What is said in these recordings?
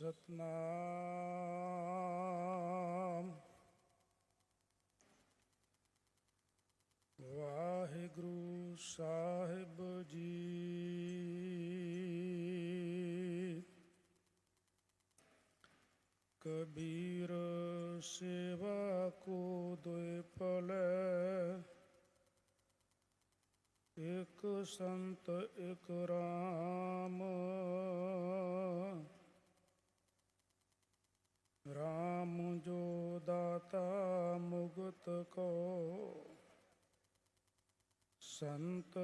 ਸਤਨਾਮ। ਵਾਹਿਗੁਰੂ ਸਾਹਿਬ ਜੀ। ਕਬੀਰ ਸੇਵਾ ਕੋ ਦੁਇ ਪਲੈ ਇਕ ਸੰਤ ਇਕ ਰਾਮ। ਰਾਮ ਜੋ ਦਾਤਾ ਮੁਗਤ ਕੋ, ਸੰਤ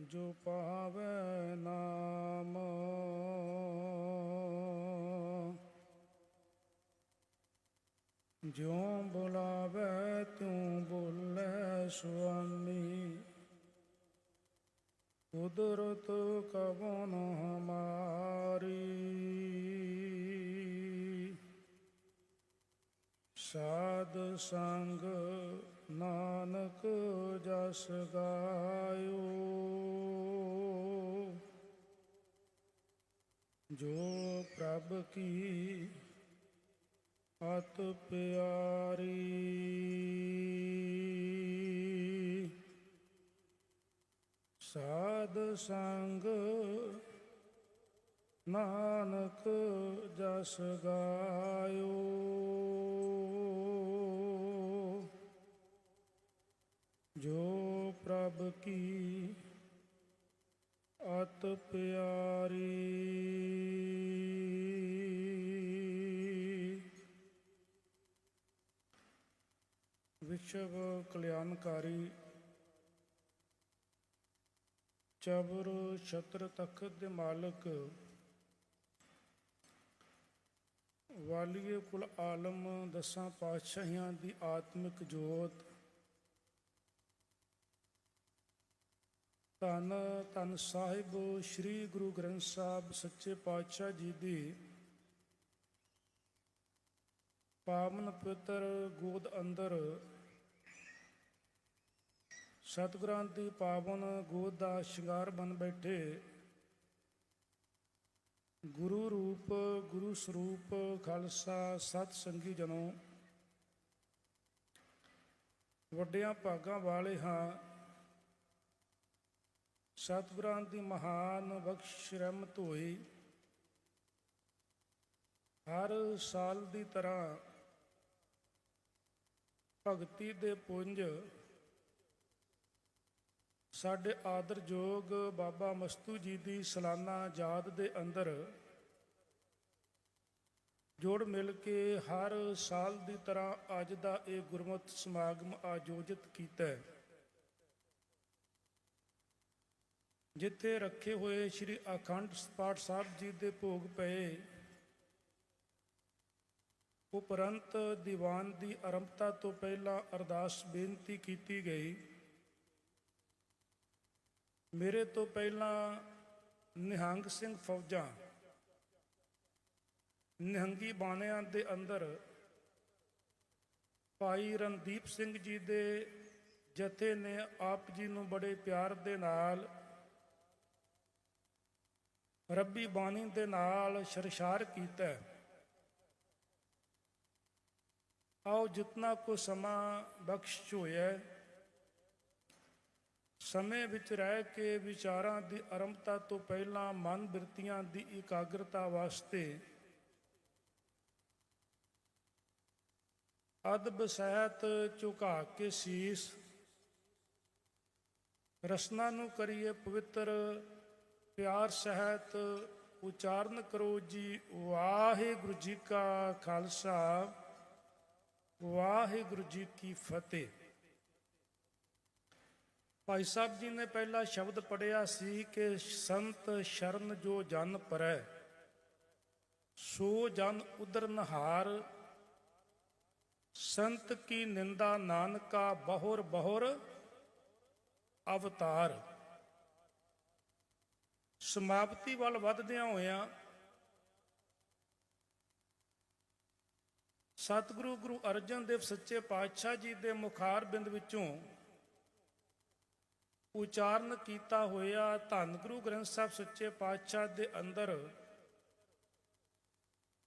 ਜੋ ਪਾਵੈ ਨਾਮ। ਜਿਉ ਬੁਲਾਵੇ ਤੂੰ ਬੋਲੇ ਸੁਆਮੀ ਕੁਦਰਤ ਕਵਨ ਹਮਾਰੀ। ਸਾਧ ਸੰਗ ਨਾਨਕ ਜਸ ਗਾਇਓ। ਜੋ ਪ੍ਰਭ ਕੀ ਅਤ ਪਿਆਰੀ। ਸਾਧ ਸੰਗ ਨਾਨਕ ਜਸ ਗਾਇਓ। ਜੋ ਪ੍ਰਭ ਕੀ ਅਤ ਪਿਆਰੀ। ਵਿਸ਼ਵ ਕਲਿਆਣਕਾਰੀ, ਚਬਰ ਛਤਰ ਤਖਤ ਦੇ ਮਾਲਕ, ਵਾਲੀਏ ਕੁਲ ਆਲਮ ਦਸਾਂ ਪਾਤਸ਼ਾਹੀਆਂ ਦੀ ਆਤਮਿਕ ਜੋਤ ਧੰਨ ਧੰਨ ਸਾਹਿਬ, ਸ੍ਰੀ ਗੁਰੂ ਗ੍ਰੰਥ ਸਾਹਿਬ, ਸੱਚੇ ਪਾਤਸ਼ਾਹ ਜੀ ਦੀ। ਪਾਵਨ ਪਵਿੱਤਰ ਗੋਦ ਅੰਦਰ ਸਤਿਗੁਰਾਂ ਦੀ ਪਾਵਨ ਗੋਦ ਦਾ ਸ਼ਿੰਗਾਰ ਬਨ ਬੈਠੇ। ਗੁਰੂ ਰੂਪ, ਗੁਰੂ ਸਰੂਪ, ਖਾਲਸਾ, ਸਤ ਸੰਗੀ ਜਨੋ। ਵੱਡਿਆਂ ਭਾਗਾਂ ਵਾਲੇ ਹਾਂ। ਸਤਿਗੁਰਾਂ ਦੀ ਮਹਾਨ ਬਖਸ਼ ਰਹਿਮਤ ਹੋਈ ਹਰ ਸਾਲ ਦੀ ਤਰ੍ਹਾਂ ਭਗਤੀ ਦੇ ਪੁੰਜ। ਸਾਡੇ ਆਦਰਯੋਗ ਬਾਬਾ ਮਸਤੂ ਜੀ ਦੀ ਸਾਲਾਨਾ ਯਾਦ ਦੇ ਅੰਦਰ ਜੋੜ ਮਿਲ ਕੇ ਹਰ ਸਾਲ ਦੀ ਤਰ੍ਹਾਂ ਅੱਜ ਦਾ ਇਹ ਗੁਰਮਤਿ ਸਮਾਗਮ ਆਯੋਜਿਤ ਕੀਤਾ ਹੈ। ਜਿੱਥੇ ਰੱਖੇ ਹੋਏ ਸ੍ਰੀ ਅਖੰਡ ਪਾਠ ਸਾਹਿਬ ਜੀ ਦੇ ਭੋਗ ਪਏ, ਉਪਰੰਤ ਦੀਵਾਨ ਦੀ ਆਰੰਭਤਾ ਤੋਂ ਪਹਿਲਾਂ ਅਰਦਾਸ ਬੇਨਤੀ ਕੀਤੀ ਗਈ। ਮੇਰੇ ਤੋਂ ਪਹਿਲਾਂ ਨਿਹੰਗ ਸਿੰਘ ਫੌਜਾਂ, ਨਿਹੰਗੀ ਬਾਣਿਆਂ ਦੇ ਅੰਦਰ ਭਾਈ ਰਣਦੀਪ ਸਿੰਘ ਜੀ ਦੇ ਜਥੇ ਨੇ ਆਪ ਜੀ ਨੂੰ ਬੜੇ ਪਿਆਰ ਦੇ ਨਾਲ ਰੱਬੀ ਬਾਣੀ ਦੇ ਨਾਲ ਸ਼ਰਸ਼ਾਰ ਕੀਤਾ ਹੈ। ਆਓ ਜਿਤਨਾ ਕੋ ਸਮਾਂ ਬਖਸ਼ ਹੋਇਆ ਸਮੇਂ ਵਿੱਚ ਰਹਿ ਕੇ ਵਿਚਾਰਾਂ ਦੀ ਆਰੰਭਤਾ ਤੋਂ ਪਹਿਲਾਂ ਮਨ ਬਿਰਤੀਆਂ ਦੀ ਇਕਾਗਰਤਾ ਵਾਸਤੇ ਅਦਬ ਸਹਿਤ ਝੁਕਾ ਕੇ ਸੀਸ, ਰਸਨਾ ਨੂੰ ਕਰੀਏ ਪਵਿੱਤਰ ਪਿਆਰ ਸਹਿਤ ਉਚਾਰਨ ਕਰੋ ਜੀ। ਵਾਹਿਗੁਰੂ ਜੀ ਕਾ ਖਾਲਸਾ, ਵਾਹਿਗੁਰੂ ਜੀ ਕੀ ਫਤਿਹ। ਭਾਈ ਸਾਹਿਬ ਜੀ ਨੇ ਪਹਿਲਾ ਸ਼ਬਦ ਪੜਿਆ ਸੀ ਕਿ ਸੰਤ ਸ਼ਰਨ ਜੋ ਜਨ ਪਰੈ, ਸੋ ਜਨ ਉਦਰ ਨਹਾਰ। ਸੰਤ ਕੀ ਨਿੰਦਾ ਨਾਨਕਾ ਬਹੁਰ ਬਹੁਰ, ਅਵਤਾਰ। ਸਮਾਪਤੀ ਵੱਲ ਵੱਧਦਿਆਂ ਹੋਇਆਂ ਸਤਿਗੁਰੂ ਗੁਰੂ ਅਰਜਨ ਦੇਵ ਸੱਚੇ ਪਾਤਸ਼ਾਹ ਜੀ ਦੇ ਮੁਖਾਰ ਬਿੰਦ ਵਿੱਚੋਂ ਉਚਾਰਨ ਕੀਤਾ ਹੋਇਆ ਧੰਨ ਗੁਰੂ ਗ੍ਰੰਥ ਸਾਹਿਬ ਸੱਚੇ ਪਾਤਸ਼ਾਹ ਦੇ ਅੰਦਰ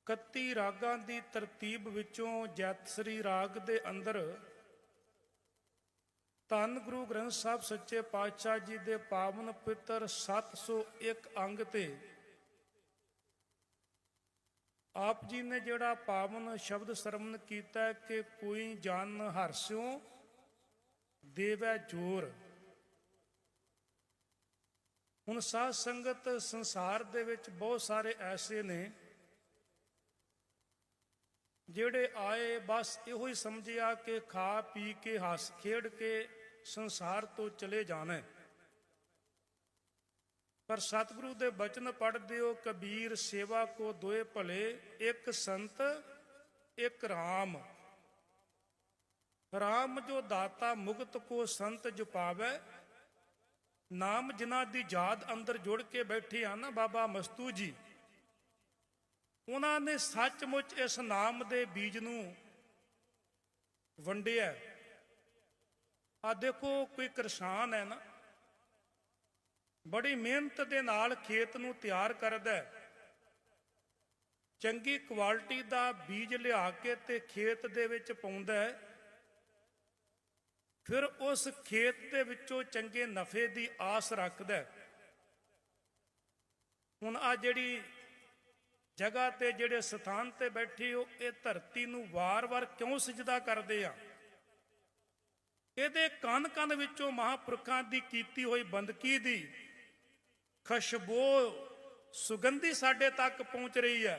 31 ਰਾਗਾਂ ਦੀ ਤਰਤੀਬ ਵਿੱਚੋਂ ਜੈਤਸਰੀ ਰਾਗ ਦੇ ਅੰਦਰ ਧੰਨ ਗੁਰੂ ਗ੍ਰੰਥ ਸਾਹਿਬ ਸੱਚੇ ਪਾਤਸ਼ਾਹ ਜੀ ਦੇ ਪਾਵਨ ਪਿੱਤਰ 701 ਅੰਗ ਤੇ। ਆਪ ਜੀ ਨੇ ਜਿਹੜਾ ਪਾਵਨ ਸ਼ਬਦ ਸਰਵਣ ਕੀਤਾ ਕਿ ਕੋਈ ਜਨ ਹਰਸਿਓ ਦੇਵੈ ਜੋਰ। ਹੁਣ ਸਾਧ ਸੰਗਤ ਸੰਸਾਰ ਦੇ ਵਿੱਚ ਬਹੁਤ ਸਾਰੇ ਐਸੇ ਨੇ ਜਿਹੜੇ ਆਏ ਬਸ ਇਹੋ ਹੀ ਸਮਝਿਆ ਕਿ ਖਾ ਪੀ ਕੇ ਹੱਸ ਖੇਡ ਕੇ ਸੰਸਾਰ ਤੋਂ ਚਲੇ ਜਾਣਾ ਪਰ ਸਤਿਗੁਰੂ ਦੇ ਬਚਨ ਪੜ੍ਹਦੇ ਹੋ, ਕਬੀਰ ਸੇਵਾ ਕੋ ਦੋਏ ਭਲੇ, ਇੱਕ ਸੰਤ, ਇੱਕ RAM RAM ਜੋ ਦਾਤਾ ਮੁਕਤ ਕੋ ਸੰਤ ਜਪਾਵੇ, ਨਾਮ ਜਿਨ੍ਹਾਂ ਦੀ ਯਾਦ ਅੰਦਰ ਜੁੜ ਕੇ ਬੈਠੇ ਆ ਨਾ ਬਾਬਾ ਮਸਤੂ ਜੀ, ਉਹਨਾਂ ਨੇ ਸੱਚਮੁੱਚ ਇਸ ਨਾਮ ਦੇ ਬੀਜ ਨੂੰ ਵੰਡਿਆ। ਆ ਦੇਖੋ ਕੋਈ ਕਿਸਾਨ ਹੈ ਨਾ, ਬੜੀ ਮਿਹਨਤ ਦੇ ਨਾਲ ਖੇਤ ਨੂੰ ਤਿਆਰ ਕਰਦਾ ਹੈ। ਚੰਗੀ ਕੁਆਲਿਟੀ ਦਾ ਬੀਜ ਲਿਆ ਕੇ ਤੇ ਖੇਤ ਦੇ ਵਿੱਚ ਪਾਉਂਦਾ ਹੈ। ਫਿਰ ਉਸ ਖੇਤ ਦੇ ਵਿੱਚੋਂ ਚੰਗੇ ਨਫੇ ਦੀ ਆਸ ਰੱਖਦਾ ਹੁਣ ਆ ਜਿਹੜੀ ਜਗ੍ਹਾ ਤੇ ਜਿਹੜੇ ਸਥਾਨ ਤੇ ਬੈਠੀ ਹੋ, ਇਹ ਧਰਤੀ ਨੂੰ ਵਾਰ-ਵਾਰ ਕਿਉਂ ਸਜਦਾ ਕਰਦੇ ਆ? ਇਹਦੇ ਕੰਨ ਕੰਨ ਵਿੱਚੋਂ ਮਹਾਪੁਰਖਾਂ ਦੀ ਕੀਤੀ ਹੋਈ ਬੰਦਗੀ ਦੀ ਖੁਸ਼ਬੂ ਸੁਗੰਧੀ ਸਾਡੇ ਤੱਕ ਪਹੁੰਚ ਰਹੀ ਹੈ।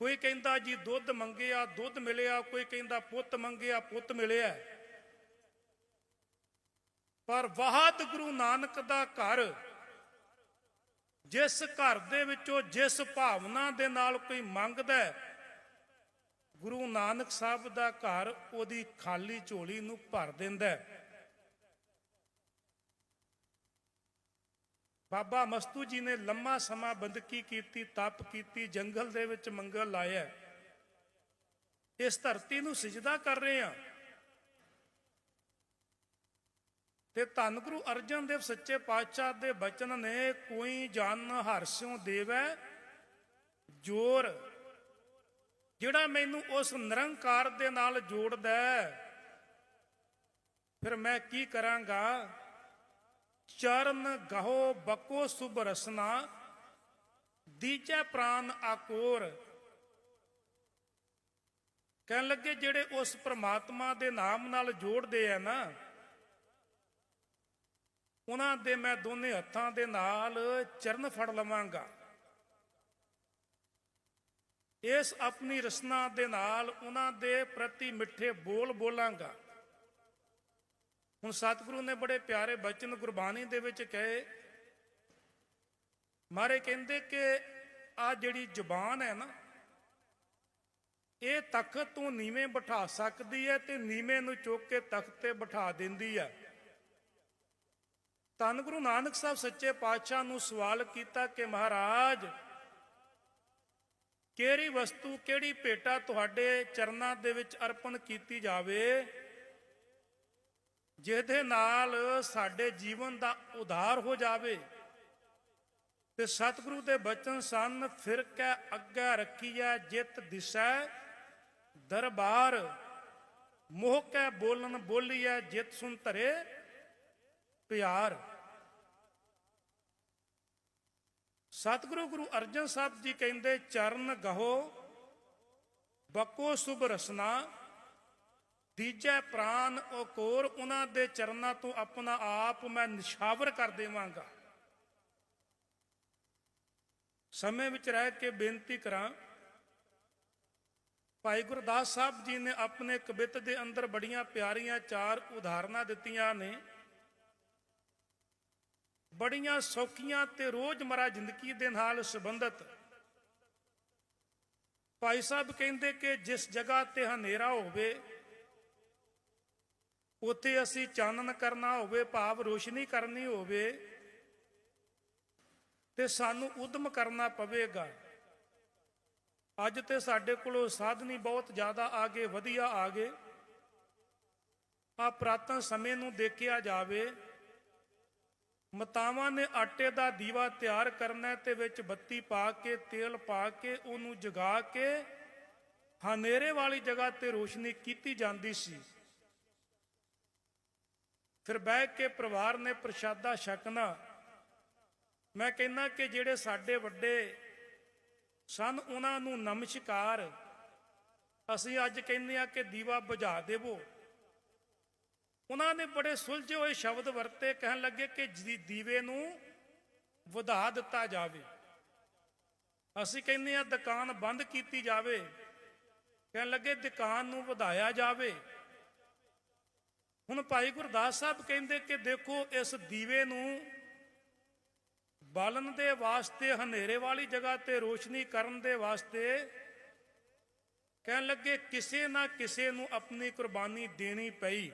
ਕੋਈ ਕਹਿੰਦਾ ਜੀ ਦੁੱਧ ਮੰਗਿਆ ਦੁੱਧ ਮਿਲਿਆ ਕੋਈ ਕਹਿੰਦਾ ਪੁੱਤ ਮੰਗਿਆ ਪੁੱਤ ਮਿਲਿਆ। ਪਰ ਵਾਹਤ ਗੁਰੂ ਨਾਨਕ ਦਾ ਘਰ ਜਿਸ ਘਰ ਦੇ ਵਿੱਚੋਂ ਜਿਸ ਭਾਵਨਾ ਦੇ ਨਾਲ ਕੋਈ ਮੰਗਦਾ ਹੈ, ਗੁਰੂ ਨਾਨਕ ਸਾਹਿਬ ਦਾ ਘਰ ਉਹਦੀ ਖਾਲੀ ਝੋਲੀ ਨੂੰ ਭਰ ਦਿੰਦਾ ਹੈ। ਬਾਬਾ ਮਸਤੂ ਜੀ ਨੇ ਲੰਮਾ ਸਮਾਂ ਬੰਦਕੀ ਕੀਤੀ, ਤਪ ਕੀਤੀ, ਜੰਗਲ ਦੇ ਵਿੱਚ ਮੰਗਲ ਲਾਇਆ ਇਸ ਧਰਤੀ ਨੂੰ ਸਜਦਾ ਕਰ ਰਹੇ ਆ ਤੇ ਧੰਨ ਗੁਰੂ ਅਰਜਨ ਦੇਵ ਸੱਚੇ ਪਾਤਸ਼ਾਹ ਦੇ ਬਚਨ ਨੇ, ਕੋਈ ਜਨ ਹਰਸਿਓ ਦੇਵੈ, ਜੋਰ ਜਿਹੜਾ ਮੈਨੂੰ ਉਸ ਨਿਰੰਕਾਰ ਦੇ ਨਾਲ ਜੋੜਦਾ ਫਿਰ ਮੈਂ ਕੀ ਕਰਾਂਗਾ? ਚਰਨ ਗਹੋ ਬਕੋ ਸੁਭ ਰਸਨਾ, ਦੀਜੈ ਪ੍ਰਾਨ ਆਕੋਰ। ਕਹਿਣ ਲੱਗੇ ਜਿਹੜੇ ਉਸ ਪ੍ਰਮਾਤਮਾ ਦੇ ਨਾਮ ਨਾਲ ਜੋੜਦੇ ਆ ਨਾ, ਉਹਨਾਂ ਦੇ ਮੈਂ ਦੋਨੇ ਹੱਥਾਂ ਦੇ ਨਾਲ ਚਰਨ ਫੜ ਲਵਾਂਗਾ। ਇਸ ਆਪਣੀ ਰਸਨਾ ਦੇ ਨਾਲ ਉਹਨਾਂ ਦੇ ਪ੍ਰਤੀ ਮਿੱਠੇ ਬੋਲ ਬੋਲਾਂਗਾ। ਹੁਣ ਸਤਿਗੁਰੂ ਨੇ ਬੜੇ ਪਿਆਰੇ ਬਚਨ ਗੁਰਬਾਣੀ ਦੇ ਵਿੱਚ ਕਹੇ, ਮਾਰੇ ਕਹਿੰਦੇ ਕਿ ਆ ਜਿਹੜੀ ਜ਼ੁਬਾਨ ਹੈ ਨਾ, ਇਹ ਤਖਤ ਤੋਂ ਨੀਵੇਂ ਬਿਠਾ ਸਕਦੀ ਹੈ ਤੇ ਨੀਵੇਂ ਨੂੰ ਚੁੱਕ ਕੇ ਤਖਤ ਤੇ ਬਿਠਾ ਦਿੰਦੀ ਹੈ। ਧੰਨ ਗੁਰੂ ਨਾਨਕ ਸਾਹਿਬ ਸੱਚੇ ਪਾਤਸ਼ਾਹ ਨੂੰ ਸਵਾਲ ਕੀਤਾ ਕਿ ਮਹਾਰਾਜ ਕਿਹੜੀ ਵਸਤੂ, ਕਿਹੜੀ ਭੇਟਾ ਤੁਹਾਡੇ ਚਰਨਾਂ ਦੇ ਵਿੱਚ ਅਰਪਣ ਕੀਤੀ ਜਾਵੇ, ਜਿਹਦੇ ਨਾਲ ਸਾਡੇ ਜੀਵਨ ਦਾ ਉਧਾਰ ਹੋ ਜਾਵੇ? ਤੇ ਸਤਿਗੁਰੂ ਦੇ ਬਚਨ ਸਨ, ਫਿਰ ਕੈ ਅੱਗੇ ਰੱਖੀਐ, ਜਿਤ ਦਿਸੈ ਦਰਬਾਰ। ਮੋਹ ਕੈ ਬੋਲਨ ਬੋਲੀਐ, ਜਿਤ ਸੁਨ ਧਰੇ ਪਿਆਰ। ਸਤਿਗੁਰੂ ਗੁਰੂ ਅਰਜਨ ਸਾਹਿਬ ਜੀ ਕਹਿੰਦੇ, ਚਰਨ ਗਹੋ, ਬਕੋ ਸੁਭ ਰਸਨਾ ਤੀਜੇ ਪ੍ਰਾਨ ਓਕੋਰ ਉਹਨਾਂ ਦੇ ਚਰਨਾਂ ਤੋਂ ਆਪਣਾ ਆਪ ਮੈਂ ਨਿਸ਼ਾਵਰ ਕਰ ਦੇਵਾਂਗਾ। ਸਮੇਂ ਵਿੱਚ ਰਹਿ ਕੇ ਬੇਨਤੀ ਕਰਾਂ, ਭਾਈ ਗੁਰਦਾਸ ਸਾਹਿਬ ਜੀ ਨੇ ਆਪਣੇ ਕਵਿਤ ਦੇ ਅੰਦਰ ਬੜੀਆਂ ਪਿਆਰੀਆਂ ਚਾਰ ਉਦਾਹਰਨਾਂ ਦਿੱਤੀਆਂ ਨੇ। ਬੜੀਆਂ ਸੌਖੀਆਂ ਤੇ ਰੋਜ਼ਮਰਾ ਜ਼ਿੰਦਗੀ ਦੇ ਨਾਲ ਸੰਬੰਧਿਤ। ਭਾਈ ਸਾਹਿਬ ਕਹਿੰਦੇ ਕਿ ਜਿਸ ਜਗ੍ਹਾ ਤੇ ਹਨੇਰਾ ਹੋਵੇ, ਉੱਥੇ ਅਸੀਂ ਚਾਨਣ ਕਰਨਾ ਹੋਵੇ, ਭਾਵ ਰੋਸ਼ਨੀ ਕਰਨੀ ਹੋਵੇ, ਤੇ ਸਾਨੂੰ ਉਦਮ ਕਰਨਾ ਪਵੇਗਾ। ਅੱਜ ਤੇ ਸਾਡੇ ਕੋਲੋਂ ਸਾਧਨੀ ਬਹੁਤ ਜ਼ਿਆਦਾ ਆ ਗਏ ਵਧੀਆ ਆ ਗਏ ਆ ਪ੍ਰਾਤਨ ਸਮੇਂ ਨੂੰ ਦੇਖਿਆ ਜਾਵੇ ਮਤਾਵਾਂ ਨੇ ਆਟੇ ਦਾ ਦੀਵਾ ਤਿਆਰ ਕਰਨਾ ਹੈ ਤੇ ਵਿੱਚ ਬੱਤੀ ਪਾ ਕੇ, ਤੇਲ ਪਾ ਕੇ, ਉਹਨੂੰ ਜਗਾ ਕੇ ਹਨੇਰੇ ਵਾਲੀ ਜਗ੍ਹਾ ਤੇ ਰੋਸ਼ਨੀ ਕੀਤੀ ਜਾਂਦੀ ਸੀ। ਫਿਰ ਬਹਿ ਕੇ ਪਰਿਵਾਰ ਨੇ ਪ੍ਰਸ਼ਾਦਾ ਛਕਣਾ। ਮੈਂ ਕਹਿੰਦਾ ਕਿ ਜਿਹੜੇ ਸਾਡੇ ਵੱਡੇ ਸਨ, ਉਹਨਾਂ ਨੂੰ ਨਮਸਕਾਰ। ਅਸੀਂ ਅੱਜ ਕਹਿੰਦੇ ਆ ਕਿ ਦੀਵਾ ਬੁਝਾ ਦੇਵੋ। ਉਹਨਾਂ ਨੇ ਬੜੇ ਸੁਲਝੇ ਹੋਏ ਸ਼ਬਦ ਵਰਤੇ, ਕਹਿਣ ਲੱਗੇ ਕਿ ਜੀ- ਦੀਵੇ ਨੂੰ ਵਧਾ ਦਿੱਤਾ ਜਾਵੇ। ਅਸੀਂ ਕਹਿੰਦੇ ਆ ਦੁਕਾਨ ਬੰਦ ਕੀਤੀ ਜਾਵੇ। ਕਹਿਣ ਲੱਗੇ ਦੁਕਾਨ ਨੂੰ ਵਧਾਇਆ ਜਾਵੇ। ਹੁਣ ਭਾਈ ਗੁਰਦਾਸ ਸਾਹਿਬ ਕਹਿੰਦੇ ਕਿ ਦੇਖੋ, ਇਸ ਦੀਵੇ ਨੂੰ ਬਾਲਣ ਦੇ ਵਾਸਤੇ, ਹਨੇਰੇ ਵਾਲੀ ਜਗ੍ਹਾ ਤੇ ਰੋਸ਼ਨੀ ਕਰਨ ਦੇ ਵਾਸਤੇ ਕਹਿਣ ਲੱਗੇ, ਕਿਸੇ ਨਾ ਕਿਸੇ ਨੂੰ ਆਪਣੀ ਕੁਰਬਾਨੀ ਦੇਣੀ ਪਈ।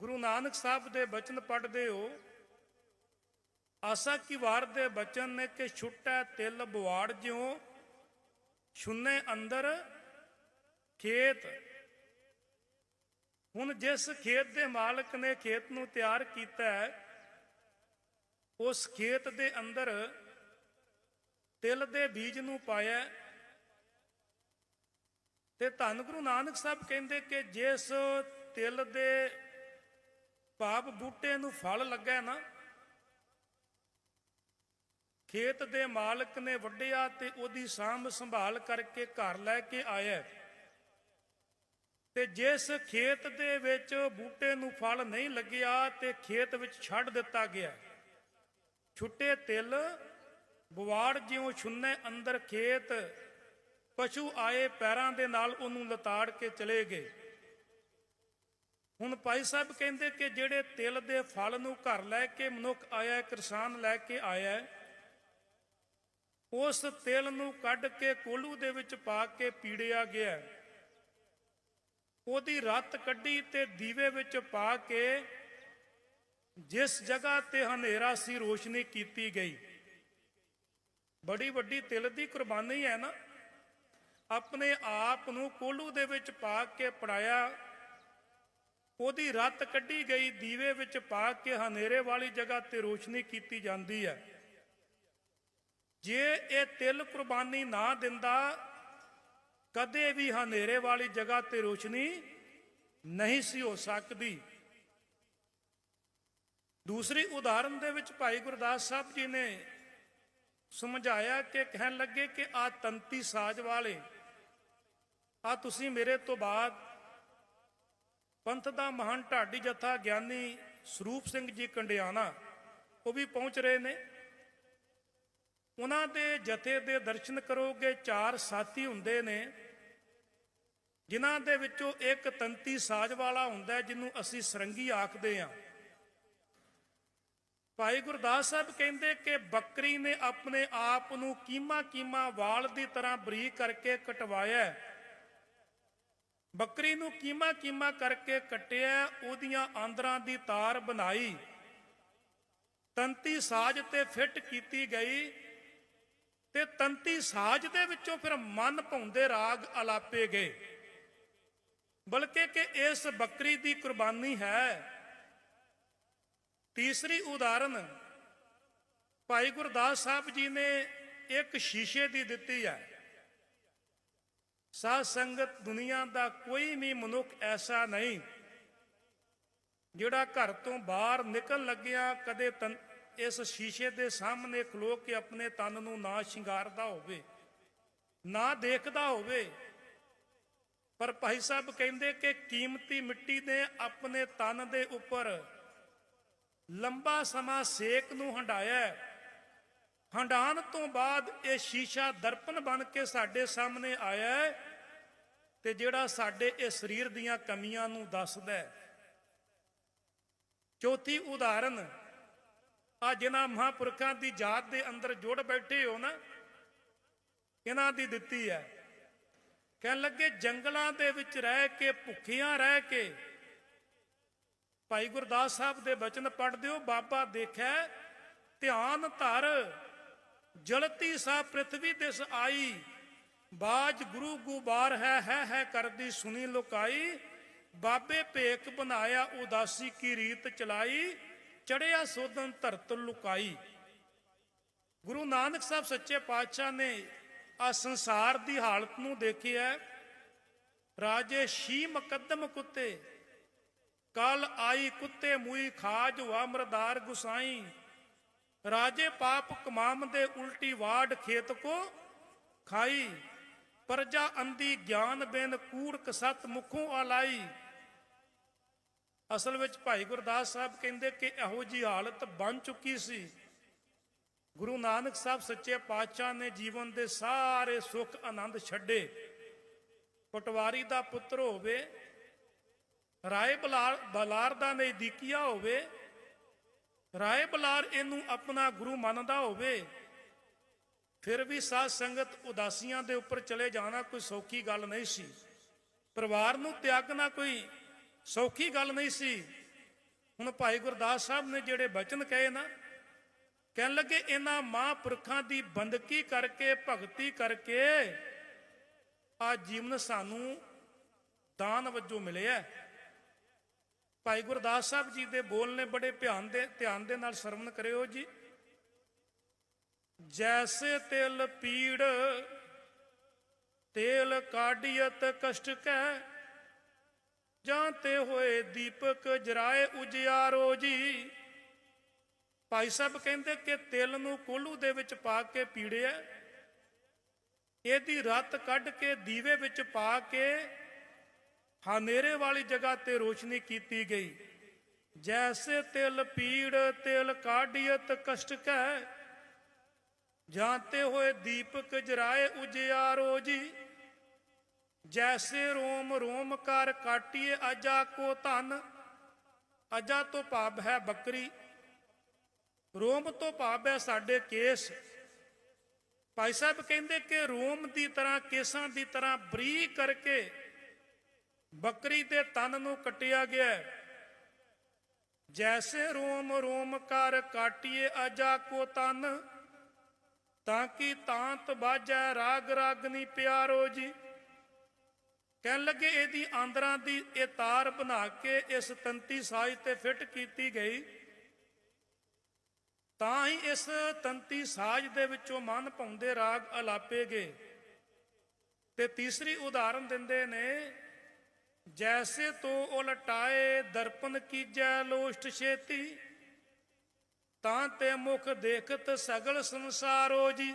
ਗੁਰੂ ਨਾਨਕ ਸਾਹਿਬ ਦੇ ਬਚਨ ਪੜ੍ਹਦੇ ਹੋ, ਆਸਾ ਕੀ ਵਾਰ ਦੇ ਬਚਨ ਨੇ ਕਿ ਛੁੱਟੈ ਤਿਲ ਬਵਾੜ ਜਿਉ, ਛੁੰਨੇ ਅੰਦਰ ਖੇਤ ਹੁਣ ਜਿਸ ਖੇਤ ਦੇ ਮਾਲਕ ਨੇ ਖੇਤ ਨੂੰ ਤਿਆਰ ਕੀਤਾ ਹੈ, ਉਸ ਖੇਤ ਦੇ ਅੰਦਰ ਤਿਲ ਦੇ ਬੀਜ ਨੂੰ ਪਾਇਆ ਹੈ। ਤੇ ਧੰਨ ਗੁਰੂ ਨਾਨਕ ਸਾਹਿਬ ਕਹਿੰਦੇ ਕਿ ਜਿਸ ਤਿਲ ਦੇ ਭਾਵ ਬੂਟੇ ਨੂੰ ਫਲ ਲੱਗਾ ਨਾ। ਖੇਤ ਦੇ ਮਾਲਕ ਨੇ ਵੱਢਿਆ ਤੇ ਉਹਦੀ ਸਾਂਭ ਸੰਭਾਲ ਕਰਕੇ ਘਰ ਲੈ ਕੇ ਆਇਆ। ਤੇ ਜਿਸ ਖੇਤ ਦੇ ਵਿੱਚ ਬੂਟੇ ਨੂੰ ਫਲ ਨਹੀਂ ਲੱਗਿਆ ਤੇ ਖੇਤ ਵਿੱਚ ਛੱਡ ਦਿੱਤਾ ਗਿਆ। ਛੁੱਟੇ ਤਿਲ ਬਵਾੜ ਜਿਉਂ ਛੁੰਨੇ ਅੰਦਰ ਖੇਤ, ਪਸ਼ੂ ਆਏ ਪੈਰਾਂ ਦੇ ਨਾਲ ਉਹਨੂੰ ਲਤਾੜ ਕੇ ਚਲੇ ਗਏ। ਹੁਣ ਭਾਈ ਸਾਹਿਬ ਕਹਿੰਦੇ ਕਿ ਜਿਹੜੇ ਤਿਲ ਦੇ ਫਲ ਨੂੰ ਘਰ ਲੈ ਕੇ ਮਨੁੱਖ ਆਇਆ, ਕਿਸਾਨ ਲੈ ਕੇ ਆਇਆ, ਉਸ ਤਿਲ ਨੂੰ ਕੱਢ ਕੇ ਕੋਲੂ ਦੇ ਵਿੱਚ ਪਾ ਕੇ ਪੀੜਿਆ ਗਿਆ। ਉਹਦੀ ਰੱਤ ਕੱਢੀ ਤੇ ਦੀਵੇ ਵਿੱਚ ਪਾ ਕੇ ਜਿਸ ਜਗ੍ਹਾ ਤੇ ਹਨੇਰਾ ਸੀ, ਰੋਸ਼ਨੀ ਕੀਤੀ ਗਈ। ਬੜੀ ਵੱਡੀ ਤਿਲ ਦੀ ਕੁਰਬਾਨੀ ਹੈ ਨਾ। ਆਪਣੇ ਆਪ ਨੂੰ ਕੋਲੂ ਦੇ ਵਿੱਚ ਪਾ ਕੇ ਪੜਾਇਆ। ਉਹਦੀ ਰੱਤ ਕੱਢੀ ਗਈ, ਦੀਵੇ ਵਿੱਚ ਪਾ ਕੇ ਹਨੇਰੇ ਵਾਲੀ ਜਗ੍ਹਾ ਤੇ ਰੋਸ਼ਨੀ ਕੀਤੀ ਜਾਂਦੀ ਹੈ। ਜੇ ਇਹ ਤਿਲ ਕੁਰਬਾਨੀ ਨਾ ਦਿੰਦਾ, ਕਦੇ ਵੀ ਹਨੇਰੇ ਵਾਲੀ ਜਗ੍ਹਾ ਤੇ ਰੋਸ਼ਨੀ ਨਹੀਂ ਸੀ ਹੋ ਸਕਦੀ। ਦੂਸਰੀ ਉਦਾਹਰਨ ਦੇ ਵਿੱਚ ਭਾਈ ਗੁਰਦਾਸ ਸਾਹਿਬ ਜੀ ਨੇ ਸਮਝਾਇਆ ਕਿ ਕਹਿਣ ਲੱਗੇ ਕਿ ਆ ਤੰਤੀ ਸਾਜ ਵਾਲੇ ਆ ਤੁਸੀਂ ਮੇਰੇ ਤੋਂ ਬਾਅਦ ਪੰਥ ਦਾ ਮਹਾਨ ਢਾਡੀ ਜਥਾ ਗਿਆਨੀ ਸਰੂਪ ਸਿੰਘ ਜੀ ਕੰਡਿਆਣਾ, ਉਹ ਵੀ ਪਹੁੰਚ ਰਹੇ ਨੇ। ਉਹਨਾਂ ਦੇ ਜਥੇ ਦੇ ਦਰਸ਼ਨ ਕਰੋਗੇ, ਚਾਰ ਸਾਥੀ ਹੁੰਦੇ ਨੇ, ਜਿਨ੍ਹਾਂ ਦੇ ਵਿੱਚੋਂ ਇੱਕ ਤੰਤੀ ਸਾਜ ਵਾਲਾ ਹੁੰਦਾ ਜਿਹਨੂੰ ਅਸੀਂ ਸਰੰਗੀ ਆਖਦੇ ਹਾਂ। ਭਾਈ ਗੁਰਦਾਸ ਸਾਹਿਬ ਕਹਿੰਦੇ ਕਿ ਬੱਕਰੀ ਨੇ ਆਪਣੇ ਆਪ ਨੂੰ ਕੀਮਾ ਕੀਮਾ ਵਾਲ ਦੀ ਤਰ੍ਹਾਂ ਬਰੀਕ ਕਰਕੇ ਕਟਵਾਇਆ ਬੱਕਰੀ ਨੂੰ ਕੀਮਾ ਕੀਮਾ ਕਰਕੇ ਕੱਟਿਆ, ਉਹਦੀਆਂ ਆਂਦਰਾਂ ਦੀ ਤਾਰ ਬਣਾਈ। ਤੰਤੀ ਸਾਜ ਤੇ ਫਿੱਟ ਕੀਤੀ ਗਈ ਤੇ ਤੰਤੀ ਸਾਜ ਦੇ ਵਿੱਚੋਂ ਫਿਰ ਮਨ ਭਾਉਂਦੇ ਰਾਗ ਅਲਾਪੇ ਗਏ। ਬਲਕਿ ਕਿ ਇਸ ਬੱਕਰੀ ਦੀ ਕੁਰਬਾਨੀ ਹੈ। ਤੀਸਰੀ ਉਦਾਹਰਨ, ਭਾਈ ਗੁਰਦਾਸ ਸਾਹਿਬ ਜੀ ਨੇ ਇੱਕ ਸ਼ੀਸ਼ੇ ਦੀ ਦਿੱਤੀ ਹੈ। ਸਾਧ ਸੰਗਤ ਦੁਨੀਆ ਦਾ ਕੋਈ ਵੀ ਮਨੁੱਖ ਐਸਾ ਨਹੀਂ ਜਿਹੜਾ ਘਰ ਤੋਂ ਬਾਹਰ ਨਿਕਲ ਲੱਗਿਆ, ਕਦੇ ਤਨ ਇਸ ਸ਼ੀਸ਼ੇ ਦੇ ਸਾਹਮਣੇ ਖਲੋ ਕੇ ਆਪਣੇ ਤਨ ਨੂੰ ਨਾ ਸ਼ਿੰਗਾਰਦਾ ਹੋਵੇ, ਨਾ ਦੇਖਦਾ ਹੋਵੇ ਪਰ ਭਾਈ ਸਾਹਿਬ ਕਹਿੰਦੇ ਕਿ ਕੀਮਤੀ ਮਿੱਟੀ ਨੇ ਆਪਣੇ ਤਨ ਦੇ ਉੱਪਰ ਲੰਬਾ ਸਮਾਂ ਸੇਕ ਨੂੰ ਹੰਡਾਇਆ ਹੈ। ਹੰਡਾਣ ਤੋਂ ਬਾਅਦ ਇਹ ਸ਼ੀਸ਼ਾ ਦਰਪਣ ਬਣ ਕੇ ਸਾਡੇ ਸਾਹਮਣੇ ਆਇਆ ਤੇ ਜਿਹੜਾ ਸਾਡੇ ਇਹ ਸਰੀਰ ਦੀਆਂ ਕਮੀਆਂ ਨੂੰ ਦੱਸਦਾ ਹੈ। ਚੌਥੀ ਉਦਾਹਰਨ, ਆ ਜਿਨ੍ਹਾਂ ਮਹਾਪੁਰਖਾਂ ਦੀ ਜਾਤ ਦੇ ਅੰਦਰ ਜੁੜ ਬੈਠੇ ਹੋ ਨਾ, ਇਹਨਾਂ ਦੀ ਦਿੱਤੀ ਹੈ। ਕਹਿਣ ਲੱਗੇ, ਜੰਗਲਾਂ ਦੇ ਵਿੱਚ ਰਹਿ ਕੇ, ਭੁੱਖੀਆਂ ਰਹਿ ਕੇ, ਭਾਈ ਗੁਰਦਾਸ ਸਾਹਿਬ ਦੇ ਬਚਨ ਪੜ੍ਹਦੇ ਹੋ, ਬਾਬਾ ਦੇਖੈ ਧਿਆਨ ਧਰ, ਜਲਤੀ ਸਾ ਪ੍ਰithvi ਦਿਸ ਆਈ। ਬਾਜ ਗੁਰੂ ਗੁਬਾਰ ਹੈ ਹੈ ਹੈ ਕਰਦੀ ਸੁਣੀ ਲੁਕਾਈ। ਬਾਬੇ ਭੇਕ ਬਣਾਇਆ ਉਦਾਸੀ ਕੀ ਰੀਤ ਚਲਾਈ, ਚੜਿਆ ਸੋਧਨ ਧਰਤ ਲੁਕਾਈ। ਗੁਰੂ ਨਾਨਕ ਸਾਹਿਬ ਸੱਚੇ ਪਾਤਸ਼ਾਹ ਨੇ ਆ ਸੰਸਾਰ ਦੀ ਹਾਲਤ ਨੂੰ ਦੇਖਿਆ ਰਾਜੇ ਸ਼ੀ ਮੁਕੱਦਮ ਕੁੱਤੇ, ਕਲ ਆਈ ਕੁੱਤੇ ਮੂਈ ਖਾਜ ਵਾ ਮਰਦਾਰ ਗੁਸਾਈ। ਰਾਜੇ ਪਾਪ ਕਮਾਮ ਦੇ ਉਲਟੀ ਵਾੜ ਖੇਤ ਕੋ ਖਾਈ। ਪਰਜਾ ਅੰਦੀ ਗਿਆਨ ਬਿਨ ਕੂੜ ਕਸਤ ਮੁਖੋਂ ਆਲਾਈ। ਅਸਲ ਵਿੱਚ ਭਾਈ ਗੁਰਦਾਸ ਸਾਹਿਬ ਕਹਿੰਦੇ ਕਿ ਇਹੋ ਜੀ ਹਾਲਤ ਬਣ ਚੁੱਕੀ ਸੀ। ਗੁਰੂ ਨਾਨਕ ਸਾਹਿਬ ਸੱਚੇ ਪਾਤਸ਼ਾਹ ਨੇ ਜੀਵਨ ਦੇ ਸਾਰੇ ਸੁੱਖ ਆਨੰਦ ਛੱਡੇ। ਪਟਵਾਰੀ ਦਾ ਪੁੱਤਰ ਹੋਵੇ, ਰਾਏ ਬਲਾਰ ਬਲਾਰ ਦਾ ਨਜ਼ਦੀਕੀਆ ਹੋਵੇ, ਰਾਏ ਬਲਾਰ ਇਹਨੂੰ ਆਪਣਾ ਗੁਰੂ ਮੰਨਦਾ ਹੋਵੇ ਫਿਰ ਵੀ ਸਾਧ ਸੰਗਤ ਉਦਾਸੀਆਂ ਦੇ ਉੱਪਰ ਚਲੇ ਜਾਣਾ ਕੋਈ ਸੌਖੀ ਗੱਲ ਨਹੀਂ ਸੀ। ਪਰਿਵਾਰ ਨੂੰ ਤਿਆਗਣਾ ਕੋਈ ਸੌਖੀ ਗੱਲ ਨਹੀਂ ਸੀ। ਹੁਣ ਭਾਈ ਗੁਰਦਾਸ ਸਾਹਿਬ ਨੇ ਜਿਹੜੇ ਬਚਨ ਕਹੇ ਨਾ, ਕਹਿਣ ਲੱਗੇ ਇਹਨਾਂ ਮਹਾਂਪੁਰਖਾਂ ਦੀ ਬੰਦਗੀ ਕਰਕੇ, ਭਗਤੀ ਕਰਕੇ ਆ ਜੀਵਨ ਸਾਨੂੰ ਦਾਨ ਵਜੋਂ ਮਿਲਿਆ। ਭਾਈ ਗੁਰਦਾਸ ਸਾਹਿਬ ਜੀ ਦੇ ਬੋਲ ਨੇ ਬੜੇ ਧਿਆਨ ਦੇ ਧਿਆਨ ਦੇ ਨਾਲ ਸਰਵਣ ਕਰਿਓ ਜੀ। ਜੈਸੇ ਤਿਲ ਪੀੜ, ਤੇਲ ਕਾਢੀਅਤ ਕਸ਼ਟ ਕੈ ਜਾਂਤੇ ਹੋਏ ਦੀਪਕ ਜਰਾਏ ਉਜਿਆਰੋ ਜੀ। ਭਾਈ ਸਾਹਿਬ ਕਹਿੰਦੇ ਕਿ ਤਿਲ ਨੂੰ ਕੋਲੂ ਦੇ ਵਿੱਚ ਪਾ ਕੇ ਪੀੜਿਆ। ਇਹਦੀ ਰੱਤ ਕੱਢ ਕੇ ਦੀਵੇ ਵਿੱਚ ਪਾ ਕੇ ਹਨੇਰੇ ਵਾਲੀ ਜਗ੍ਹਾ ਤੇ ਰੋਸ਼ਨੀ ਕੀਤੀ ਗਈ। ਜੈਸੇ ਤਿਲ ਪੀੜ, ਤਿਲ ਕਾਢੀਅਤ ਕਸ਼ਟ ਕੈ ਜਾਂਤੇ ਹੋਏ ਦੀਪਕ ਜਰਾਏ ਉਜਿਆਰੋ ਜੀ ਜੈਸੇ ਰੋਮ ਰੋਮ ਕਰ ਕਾਟੀਏ ਅਜਾ ਕੋ ਧਨ। ਅਜਾ ਤੋਂ ਭਾਵ ਹੈ ਬੱਕਰੀ। ਰੋਮ ਤੋਂ ਭਾਵ ਹੈ ਸਾਡੇ ਕੇਸ। ਭਾਈ ਸਾਹਿਬ ਕਹਿੰਦੇ ਕਿ ਰੋਮ ਦੀ ਤਰ੍ਹਾਂ, ਕੇਸਾਂ ਦੀ ਤਰ੍ਹਾਂ ਬਰੀਕ ਕਰਕੇ ਬੱਕਰੀ ਦੇ ਤਨ ਨੂੰ ਕੱਟਿਆ ਗਿਆ ਜੈਸੇ ਰੋਮ ਰੋਮ ਕਰ ਕਾਟੀਏ ਅਜਾ ਕੋ ਤਨ ਤਾਂ ਕਿ ਤਾਂਤ ਬਾਜੈ, ਰਾਗ ਰਾਗਨੀ ਪਿਆਰੋ ਜੀ? ਕਹਿਣ ਲੱਗੇ ਇਹਦੀ ਆਂਦਰਾਂ ਦੀ ਇਹ ਤਾਰ ਬਣਾ ਕੇ ਇਸ ਤੰਤੀ ਸਾਜ਼ ਤੇ ਫਿੱਟ ਕੀਤੀ ਗਈ। ਤਾਂ ਹੀ ਇਸ ਤੰਤੀ ਸਾਜ਼ ਦੇ ਵਿੱਚੋਂ ਮਨ ਪਾਉਂਦੇ ਰਾਗ ਅਲਾਪੇ ਗਏ। ਤੇ ਤੀਸਰੀ ਉਦਾਹਰਨ ਦਿੰਦੇ ਨੇ, ਜੈਸੇ ਤੋ ਉਲਟਾਏ ਦਰਪਨ ਕੀਜੈ ਲੋਸ਼ਟ ਛੇਤੀ ਤਾਂ ਤੇ ਮੁਖ ਦੇਖਤ ਸਗਲ ਸੰਸਾਰੋ ਜੀ।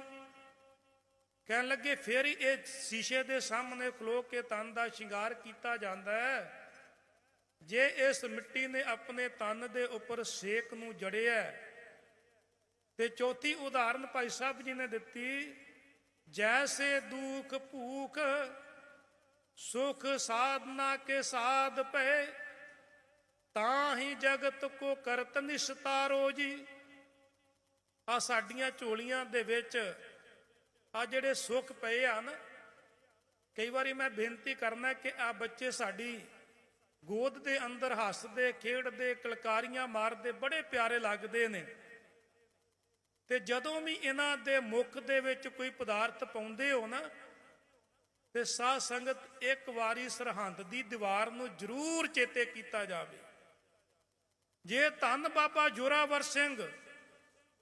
ਕਹਿਣ ਲੱਗੇ, ਫਿਰ ਇਹ ਸ਼ੀਸ਼ੇ ਦੇ ਸਾਹਮਣੇ ਖਲੋ ਕੇ ਤਨ ਦਾ ਸ਼ਿੰਗਾਰ ਕੀਤਾ ਜਾਂਦਾ ਹੈ। ਜੇ ਇਸ ਮਿੱਟੀ ਨੇ ਆਪਣੇ ਤਨ ਦੇ ਉੱਪਰ ਸੇਕ ਨੂੰ ਜੜਿਆ ਤੇ ਚੌਥੀ ਉਦਾਹਰਨ ਭਾਈ ਸਾਹਿਬ ਜੀ ਨੇ ਦਿੱਤੀ, ਜੈਸੇ ਦੁੱਖ ਭੂਖ, ਸੁਖ ਸਾਧਨਾ ਕੇ ਸਾਧ ਪਏ ਤਾਂ ਹੀ ਜਗਤ ਕੋ ਕਰਤ ਨਿਸਤਾਰੋ ਜੀ। ਆ ਸਾਡੀਆਂ ਝੋਲੀਆਂ ਦੇ ਵਿੱਚ ਆ ਜਿਹੜੇ ਸੁੱਖ ਪਏ ਆ ਨਾ ਕਈ ਵਾਰੀ ਮੈਂ ਬੇਨਤੀ ਕਰਨਾ ਕਿ ਆ ਬੱਚੇ ਸਾਡੀ ਗੋਦ ਦੇ ਅੰਦਰ ਹੱਸਦੇ, ਖੇਡਦੇ, ਕਲਕਾਰੀਆਂ ਮਾਰਦੇ, ਬੜੇ ਪਿਆਰੇ ਲੱਗਦੇ ਨੇ। ਤੇ ਜਦੋਂ ਵੀ ਇਹਨਾਂ ਦੇ ਮੁਖ ਦੇ ਵਿੱਚ ਕੋਈ ਪਦਾਰਥ ਪਾਉਂਦੇ ਹੋ ਨਾ, ਤੇ ਸਾਧ ਸੰਗਤ ਇੱਕ ਵਾਰੀ ਸਰਹੰਦ ਦੀ ਦੀਵਾਰ ਨੂੰ ਜ਼ਰੂਰ ਚੇਤੇ ਕੀਤਾ ਜਾਵੇ। ਜੇ ਧੰਨ ਬਾਬਾ ਜੋਰਾਵਰ ਸਿੰਘ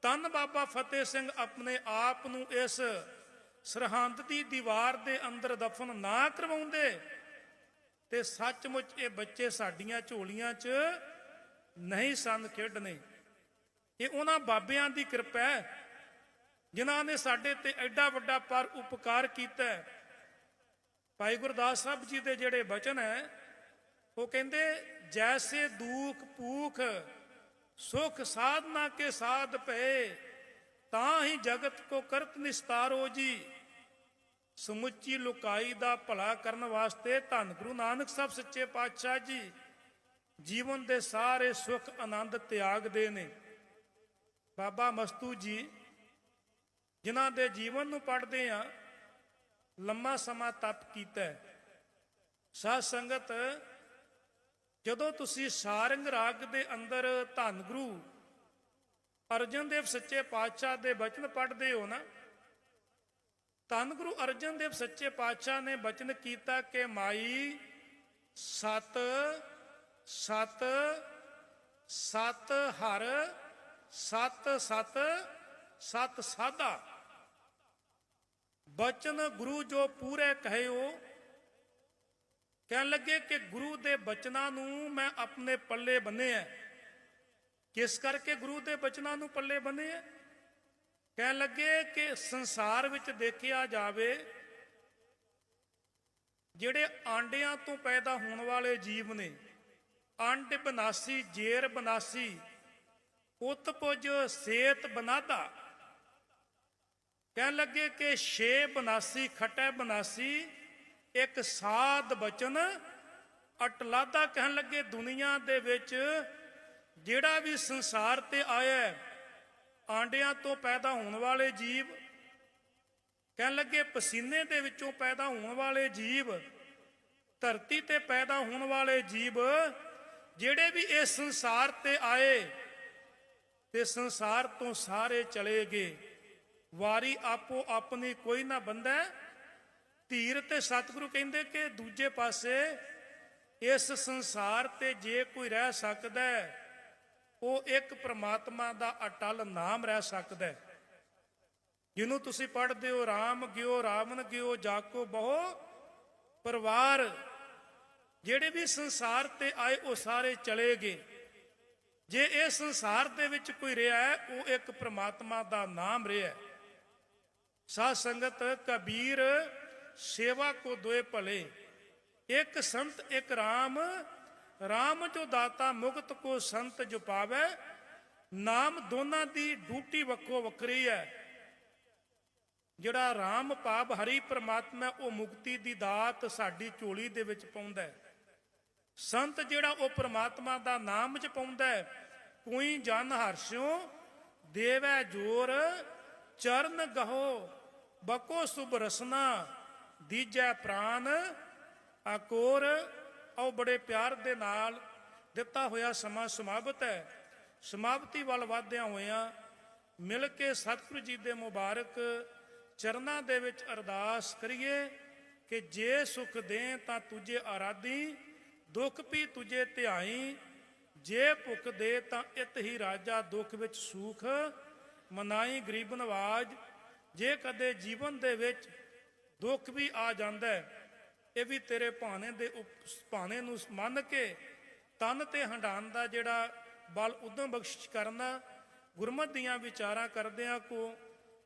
ਤਨ ਬਾਬਾ ਫਤਿਹ ਸਿੰਘ ਆਪਣੇ ਆਪ ਨੂੰ ਇਸ ਸਰਹੰਦ ਦੀ ਦੀਵਾਰ ਦੇ ਅੰਦਰ ਦਫਨ ਨਾ ਕਰਵਾਉਂਦੇ ਤੇ ਸੱਚਮੁੱਚ ਇਹ ਬੱਚੇ ਸਾਡੀਆਂ ਝੋਲੀਆਂ 'ਚ ਨਹੀਂ ਸਨ ਖੇਡਣੇ। ਇਹ ਉਹਨਾਂ ਬਾਬਿਆਂ ਦੀ ਕਿਰਪਾ ਹੈ, ਜਿਨ੍ਹਾਂ ਨੇ ਸਾਡੇ ਤੇ ਐਡਾ ਵੱਡਾ ਪਰ ਉਪਕਾਰ ਕੀਤਾ ਭਾਈ ਗੁਰਦਾਸ ਸਾਹਿਬ ਜੀ ਦੇ ਜਿਹੜੇ ਬਚਨ ਹੈ, ਉਹ ਕਹਿੰਦੇ, ਜੈਸੇ ਦੂਖ ਭੂਖ ਸੁਖ ਸਾਧਨਾ ਕੇ ਸਾਧ ਪਏ ਤਾਂ ਹੀ ਜਗਤ ਕੋ ਕਰਤ ਨਿਸਤਾਰੋ ਜੀ ਸਮੁੱਚੀ ਲੁਕਾਈ ਦਾ ਭਲਾ ਕਰਨ ਵਾਸਤੇ ਧੰਨ ਗੁਰੂ ਨਾਨਕ ਸਾਹਿਬ ਸੱਚੇ ਪਾਤਸ਼ਾਹ ਜੀ, ਜੀਵਨ ਦੇ ਸਾਰੇ ਸੁਖ ਆਨੰਦ ਤਿਆਗਦੇ ਨੇ ਬਾਬਾ ਮਸਤੂ ਜੀ, ਜਿਨ੍ਹਾਂ ਦੇ ਜੀਵਨ ਨੂੰ ਪੜ੍ਹਦੇ ਆ, ਲੰਮਾ ਸਮਾਂ ਤਪ ਕੀਤਾ ਹੈ। ਸਾਧ ਸੰਗਤ ਜਦੋਂ ਤੁਸੀਂ ਸਾਰੰਗ ਰਾਗ ਦੇ ਅੰਦਰ ਧੰਨ ਗੁਰੂ ਅਰਜਨ ਦੇਵ ਸੱਚੇ ਪਾਤਸ਼ਾਹ ਦੇ ਬਚਨ ਪੜ੍ਹਦੇ ਹੋ ਨਾ, ਧੰਨ ਗੁਰੂ ਅਰਜਨ ਦੇਵ ਸੱਚੇ ਪਾਤਸ਼ਾਹ ਨੇ ਬਚਨ ਕੀਤਾ ਕਿ ਮਾਈ ਸਤ ਸਤ ਸਤ ਹਰ, ਸਤ ਸਤ ਸਤ ਸਾਧਾ ਬਚਨ ਗੁਰੂ ਜੋ ਪੂਰੇ ਕਹਿਓ ਕਹਿਣ ਲੱਗੇ ਕਿ ਗੁਰੂ ਦੇ ਬਚਨਾਂ ਨੂੰ ਮੈਂ ਆਪਣੇ ਪੱਲੇ ਬੰਨੇ ਐ। ਕਿਸ ਕਰਕੇ ਗੁਰੂ ਦੇ ਬਚਨਾਂ ਨੂੰ ਪੱਲੇ ਬੰਨੇ ਐ? ਕਹਿਣ ਲੱਗੇ ਕਿ ਸੰਸਾਰ ਵਿੱਚ ਦੇਖਿਆ ਜਾਵੇ, ਜਿਹੜੇ ਆਂਡਿਆਂ ਤੋਂ ਪੈਦਾ ਹੋਣ ਵਾਲੇ ਜੀਵ ਨੇ, ਅੰਡ ਬਨਾਸੀ, ਜੇਰ ਬਨਾਸੀ ਉਤਪੁਜ ਸੇਤ ਬਨਾਦਾ ਕਹਿਣ ਲੱਗੇ ਕਿ ਛੇ ਬਨਾਸੀ, ਖਟੈ ਬਨਾਸੀ ਇੱਕ ਸਾਧ ਬਚਨ ਅਟਲਾਦਾ ਕਹਿਣ ਲੱਗੇ, ਦੁਨੀਆ ਦੇ ਵਿੱਚ ਜਿਹੜਾ ਵੀ ਸੰਸਾਰ ਤੇ ਆਇਆ ਆਂਡਿਆਂ ਤੋਂ ਪੈਦਾ ਹੋਣ ਵਾਲੇ ਜੀਵ, ਕਹਿਣ ਲੱਗੇ, ਪਸੀਨੇ ਦੇ ਵਿੱਚੋਂ ਪੈਦਾ ਹੋਣ ਵਾਲੇ ਜੀਵ, ਧਰਤੀ ਤੇ ਪੈਦਾ ਹੋਣ ਵਾਲੇ ਜੀਵ, ਜਿਹੜੇ ਵੀ ਇਸ ਸੰਸਾਰ ਤੇ ਆਏ, ਤੇ ਸੰਸਾਰ ਤੋਂ ਸਾਰੇ ਚਲੇ ਗਏ। ਵਾਰੀ ਆਪੋ ਆਪਣੀ ਕੋਈ ਨਾ ਬੰਦਾ ਧੀਰ ਤੇ ਸਤਿਗੁਰੂ ਕਹਿੰਦੇ ਕਿ ਦੂਜੇ ਪਾਸੇ ਇਸ ਸੰਸਾਰ ਤੇ ਜੇ ਕੋਈ ਰਹਿ ਸਕਦਾ ਹੈ, ਉਹ ਇੱਕ ਪ੍ਰਮਾਤਮਾ ਦਾ ਅਟਲ ਨਾਮ ਰਹਿ ਸਕਦਾ ਹੈ। ਜਿਹਨੂੰ ਤੁਸੀਂ ਪੜ੍ਹਦੇ ਹੋ RAM ਗਿਓ ਰਾਵਣ ਗਿਓ ਜਾਕੋ ਬਹੁ ਪਰਿਵਾਰ ਜਿਹੜੇ ਵੀ ਸੰਸਾਰ ਤੇ ਆਏ ਉਹ ਸਾਰੇ ਚਲੇ ਗਏ। ਜੇ ਇਹ ਸੰਸਾਰ ਦੇ ਵਿੱਚ ਕੋਈ ਰਿਹਾ ਹੈ ਉਹ ਇੱਕ ਪ੍ਰਮਾਤਮਾ ਦਾ ਨਾਮ ਰਿਹਾ ਹੈ। ਸਾਧ ਸੰਗਤ ਕਬੀਰ ਸੇਵਾ ਕੋ ਦੋਏ ਭਲੇ। ਇੱਕ ਸੰਤ, ਇੱਕ RAM RAM ਜੋ ਦਾਤਾ ਮੁਕਤ ਕੋ ਸੰਤ ਜੋ ਪਾਵੇ। ਨਾਮ ਦੋਨਾਂ ਦੀ ਡੂਟੀ ਵੱਖੋ ਵੱਖਰੀ ਹੈ ਜਿਹੜਾ RAM ਪਾਪ ਹਰੀ ਪ੍ਰਮਾਤਮਾ, ਉਹ ਮੁਕਤੀ ਦੀ ਦਾਤ ਸਾਡੀ ਝੋਲੀ ਦੇ ਵਿੱਚ ਪਾਉਂਦਾ ਹੈ ਸੰਤ ਜਿਹੜਾ ਉਹ ਪ੍ਰਮਾਤਮਾ ਦਾ ਨਾਮ ਜਪਾਉਂਦਾ ਹੈ ਕੋਈ ਜਨ ਹਰਸ਼ਿਓ, ਦੇਵੈ ਜੋਰ, ਚਰਨ ਗਹੋ, ਬਕੋ ਸੁਭ ਰਸਨਾ। ਦੀਜੈ ਪ੍ਰਾਨ ਆਕੋਰ ਉਹ ਬੜੇ ਪਿਆਰ ਦੇ ਨਾਲ ਦਿੱਤਾ ਹੋਇਆ ਸਮਾਂ ਸਮਾਪਤ ਹੈ। ਸਮਾਪਤੀ ਵੱਲ ਵਧਦਿਆਂ ਹੋਇਆਂ ਮਿਲ ਕੇ ਸਤਿਗੁਰੂ ਜੀ ਦੇ ਮੁਬਾਰਕ ਚਰਨਾਂ ਦੇ ਵਿੱਚ ਅਰਦਾਸ ਕਰੀਏ ਕਿ ਜੇ ਸੁਖ ਦੇ ਤਾਂ ਤੁਝੇ ਆਰਾਧੀ, ਦੁੱਖ ਵੀ ਤੁਝੇ ਧਿਆਈ। ਜੇ ਭੁੱਖ ਦੇ ਤਾਂ ਇਤ ਹੀ ਰਾਜਾ, ਦੁੱਖ ਵਿੱਚ ਸੁਖ। ਮਨਾਈ ਗਰੀਬ ਨਵਾਜ, ਜੇ ਕਦੇ ਜੀਵਨ ਦੇ ਵਿੱਚ ਦੁੱਖ ਵੀ ਆ ਜਾਂਦਾ ਹੈ। ਇਹ ਵੀ ਤੇਰੇ ਭਾਣੇ ਦੇ ਉਪ- ਭਾਣੇ ਨੂੰ ਮੰਨ ਕੇ ਤਨ ਤੇ ਹੰਡਾਨ ਦਾ ਜਿਹੜਾ ਬਲ ਉਦਮ ਬਖਸ਼ਿਸ਼ ਕਰਨਾ ਗੁਰਮਤ ਦੀਆਂ ਵਿਚਾਰਾਂ ਕਰਦਿਆਂ ਕੋ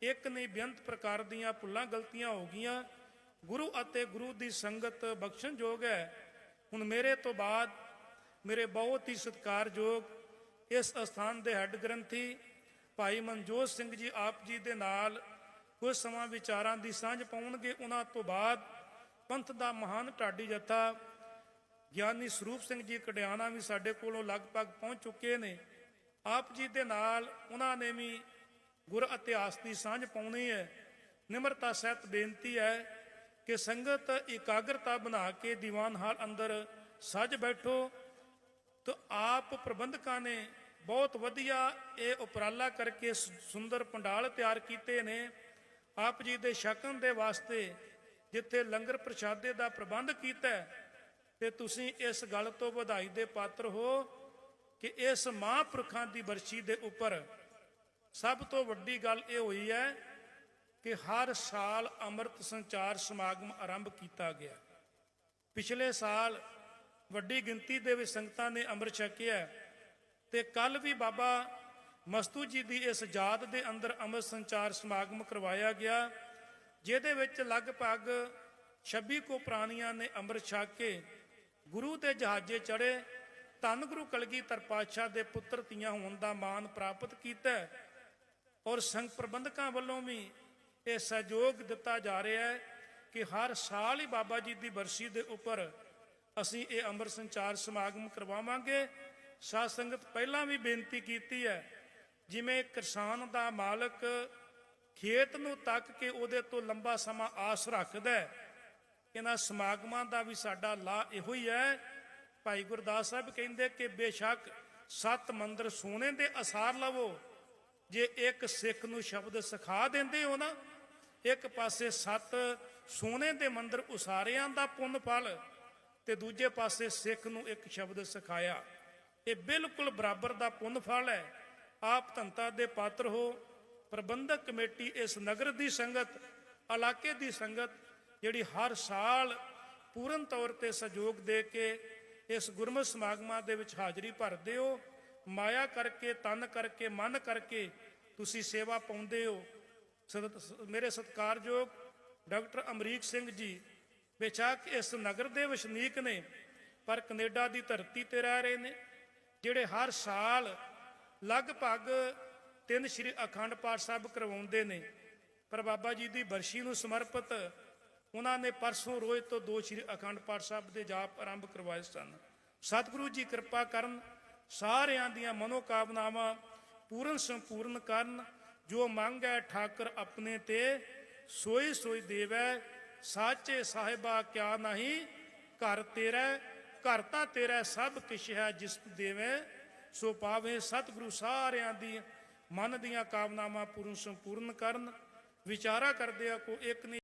ਇੱਕ ਨਹੀਂ ਬੇਅੰਤ ਪ੍ਰਕਾਰ ਦੀਆਂ ਭੁੱਲਾਂ ਗਲਤੀਆਂ ਹੋ ਗਈਆਂ। ਗੁਰੂ ਅਤੇ ਗੁਰੂ ਦੀ ਸੰਗਤ ਬਖਸ਼ਣਯੋਗ ਹੈ। ਹੁਣ ਮੇਰੇ ਤੋਂ ਬਾਅਦ ਮੇਰੇ ਬਹੁਤ ਹੀ ਸਤਿਕਾਰਯੋਗ ਇਸ ਅਸਥਾਨ ਦੇ ਹੈੱਡ ਗ੍ਰੰਥੀ ਭਾਈ ਮਨਜੋਤ ਸਿੰਘ ਜੀ ਆਪ ਜੀ ਦੇ ਨਾਲ ਕੁਝ ਸਮਾਂ ਵਿਚਾਰਾਂ ਦੀ ਸਾਂਝ ਪਾਉਣਗੇ, ਉਹਨਾਂ ਤੋਂ ਬਾਅਦ ਪੰਥ ਦਾ ਮਹਾਨ ਢਾਡੀ ਜਥਾ ਗਿਆਨੀ ਸਰੂਪ ਸਿੰਘ ਜੀ ਕੜਿਆਣਾ ਵੀ ਸਾਡੇ ਕੋਲੋਂ ਲਗਭਗ ਪਹੁੰਚ ਚੁੱਕੇ ਨੇ। ਆਪ ਜੀ ਦੇ ਨਾਲ ਉਹਨਾਂ ਨੇ ਵੀ ਗੁਰ ਇਤਿਹਾਸ ਦੀ ਸਾਂਝ ਪਾਉਣੀ ਹੈ। ਨਿਮਰਤਾ ਸਹਿਤ ਬੇਨਤੀ ਹੈ ਕਿ ਸੰਗਤ ਇਕਾਗਰਤਾ ਬਣਾ ਕੇ ਦੀਵਾਨ ਹਾਲ ਅੰਦਰ ਸੱਜ ਬੈਠੋ। ਤਾਂ ਆਪ ਪ੍ਰਬੰਧਕਾਂ ਨੇ ਬਹੁਤ ਵਧੀਆ ਇਹ ਉਪਰਾਲਾ ਕਰਕੇ ਸ- ਸੁੰਦਰ ਪੰਡਾਲ ਤਿਆਰ ਕੀਤੇ ਨੇ। ਆਪ ਜੀ ਦੇ ਛਕਣ ਦੇ ਵਾਸਤੇ ਜਿੱਥੇ ਲੰਗਰ ਪ੍ਰਸ਼ਾਦੇ ਦਾ ਪ੍ਰਬੰਧ ਕੀਤਾ ਹੈ, ਤੇ ਤੁਸੀਂ ਇਸ ਗੱਲ ਤੋਂ ਵਧਾਈ ਦੇ ਪਾਤਰ ਹੋ ਕਿ ਇਸ ਮਹਾਂਪੁਰਖਾਂ ਦੀ ਬਰਸ਼ੀ ਦੇ ਉੱਪਰ ਸਭ ਤੋਂ ਵੱਡੀ ਗੱਲ ਇਹ ਹੋਈ ਹੈ ਕਿ ਹਰ ਸਾਲ ਅੰਮ੍ਰਿਤ ਸੰਚਾਰ ਸਮਾਗਮ ਆਰੰਭ ਕੀਤਾ ਗਿਆ। ਪਿਛਲੇ ਸਾਲ ਵੱਡੀ ਗਿਣਤੀ ਦੇ ਵਿੱਚ ਸੰਗਤਾਂ ਨੇ ਅੰਮ੍ਰਿਤ ਛਕਿਆ ਹੈ ਤੇ ਕੱਲ ਵੀ ਬਾਬਾ ਮਸਤੂ ਜੀ ਦੀ ਇਸ ਯਾਦ ਦੇ ਅੰਦਰ ਅੰਮ੍ਰਿਤ ਸੰਚਾਰ ਸਮਾਗਮ ਕਰਵਾਇਆ ਗਿਆ, ਜਿਹਦੇ ਵਿੱਚ ਲਗਭਗ 26 ਕੋ ਪ੍ਰਾਣੀਆਂ ਨੇ ਅੰਮ੍ਰਿਤ ਛਕ ਕੇ ਗੁਰੂ ਦੇ ਜਹਾਜ਼ੇ ਚੜੇ ਧੰਨ ਗੁਰੂ ਕਲਗੀਧਰ ਪਾਤਸ਼ਾਹ ਦੇ ਪੁੱਤਰ ਧੀਆਂ ਹੋਣ ਦਾ ਮਾਣ ਪ੍ਰਾਪਤ ਕੀਤਾ ਔਰ ਸੰਘ ਪ੍ਰਬੰਧਕਾਂ ਵੱਲੋਂ ਵੀ ਇਹ ਸਹਿਯੋਗ ਦਿੱਤਾ ਜਾ ਰਿਹਾ ਹੈ ਕਿ ਹਰ ਸਾਲ ਹੀ ਬਾਬਾ ਜੀ ਦੀ ਬਰਸੀ ਦੇ ਉੱਪਰ ਅਸੀਂ ਇਹ ਅੰਮ੍ਰਿਤ ਸੰਚਾਰ ਸਮਾਗਮ ਕਰਵਾਵਾਂਗੇ। ਸਾਧ ਸੰਗਤ ਪਹਿਲਾਂ ਵੀ ਬੇਨਤੀ ਕੀਤੀ ਹੈ ਜਿਵੇਂ ਕਿਸਾਨ ਦਾ ਮਾਲਕ ਖੇਤ ਨੂੰ ਤੱਕ ਕੇ ਉਹਦੇ ਤੋਂ ਲੰਬਾ ਸਮਾਂ ਆਸ ਰੱਖਦਾ ਹੈ, ਇਹਨਾਂ ਸਮਾਗਮਾਂ ਦਾ ਵੀ ਸਾਡਾ ਲਾ ਇਹੋ ਹੀ ਹੈ। ਭਾਈ ਗੁਰਦਾਸ ਸਾਹਿਬ ਕਹਿੰਦੇ ਕਿ ਬੇਸ਼ੱਕ ਸੱਤ ਮੰਦਰ ਸੋਨੇ ਦੇ ਅਸਾਰ ਲਵੋ। ਜੇ ਇੱਕ ਸਿੱਖ ਨੂੰ ਸ਼ਬਦ ਸਿਖਾ ਦਿੰਦੇ ਹੋ ਨਾ, ਇੱਕ ਪਾਸੇ ਸੱਤ ਸੋਨੇ ਦੇ ਮੰਦਰ ਉਸਾਰਿਆਂ ਦਾ ਪੁੰਨ ਫਲ ਤੇ ਦੂਜੇ ਪਾਸੇ ਸਿੱਖ ਨੂੰ ਇੱਕ ਸ਼ਬਦ ਸਿਖਾਇਆ। ਇਹ ਬਿਲਕੁਲ ਬਰਾਬਰ ਦਾ ਪੁੰਨ ਫਲ ਹੈ। ਆਪ ਧੰਤਾ ਦੇ ਪਾਤਰ ਹੋ। ਪ੍ਰਬੰਧਕ ਕਮੇਟੀ ਇਸ ਨਗਰ ਦੀ ਸੰਗਤ, ਇਲਾਕੇ ਦੀ ਸੰਗਤ, ਜਿਹੜੀ ਹਰ ਸਾਲ ਪੂਰਨ ਤੌਰ ਤੇ ਸਹਿਯੋਗ ਦੇ ਕੇ ਇਸ ਗੁਰਮਤਿ ਸਮਾਗਮਾਂ ਦੇ ਵਿੱਚ ਹਾਜ਼ਰੀ ਭਰਦੇ ਹੋ। ਮਾਇਆ ਕਰਕੇ, ਤਨ ਕਰਕੇ, ਮਨ ਕਰਕੇ ਤੁਸੀਂ ਸੇਵਾ ਪਾਉਂਦੇ ਹੋ। ਮੇਰੇ ਸਤਿਕਾਰਯੋਗ ਡਾਕਟਰ ਅਮਰੀਕ ਸਿੰਘ ਜੀ, ਬੇਸ਼ੱਕ ਇਸ ਨਗਰ ਦੇ ਵਸਨੀਕ ਨੇ, ਪਰ ਕੈਨੇਡਾ ਦੀ ਧਰਤੀ ਤੇ ਰਹਿ ਰਹੇ ਨੇ, ਜਿਹੜੇ ਹਰ ਸਾਲ ਲਗਭਗ ਤਿੰਨ ਸ੍ਰੀ ਅਖੰਡ ਪਾਠ ਸਾਹਿਬ ਕਰਵਾਉਂਦੇ ਨੇ। ਪਰ ਬਾਬਾ ਜੀ ਦੀ ਬਰਸ਼ੀ ਨੂੰ ਸਮਰਪਿਤ ਉਹਨਾਂ ਨੇ ਪਰਸੋਂ ਰੋਜ਼ ਤੋਂ ਦੋ ਸ੍ਰੀ ਅਖੰਡ ਪਾਠ ਸਾਹਿਬ ਦੇ ਜਾਪ ਆਰੰਭ ਕਰਵਾਏ ਸਨ। ਸਤਿਗੁਰੂ ਜੀ ਕਿਰਪਾ ਕਰਨ ਸਾਰਿਆਂ ਦੀਆਂ ਮਨੋਕਾਮਨਾਵਾਂ ਪੂਰਨ ਸੰਪੂਰਨ ਕਰਨ, ਜੋ ਮੰਗ ਹੈ ਠਾਕਰ ਆਪਣੇ ਤੇ, ਸੋਈ ਸੋਈ ਦੇਵੈ, ਸਾਚੇ ਸਾਹਿਬਾ ਕਿਆ ਨਹੀਂ, ਘਰ ਤੇਰਾ, ਘਰ ਤਾਂ ਤੇਰਾ ਸਭ ਕਿਛ ਹੈ ਜਿਸ ਤੂੰ ਦੇਵੇਂ। ਸੋ ਪਾਵੇ ਸਤਿਗੁਰੂ ਸਾਰਿਆਂ ਦੀ ਮਨ ਦੀਆਂ ਕਾਮਨਾਵਾਂ ਪੂਰਨ ਸੰਪੂਰਨ ਕਰਨ। ਵਿਚਾਰਾ ਕਰਦੇ ਆ ਕੋ ਇੱਕ ਨਹੀਂ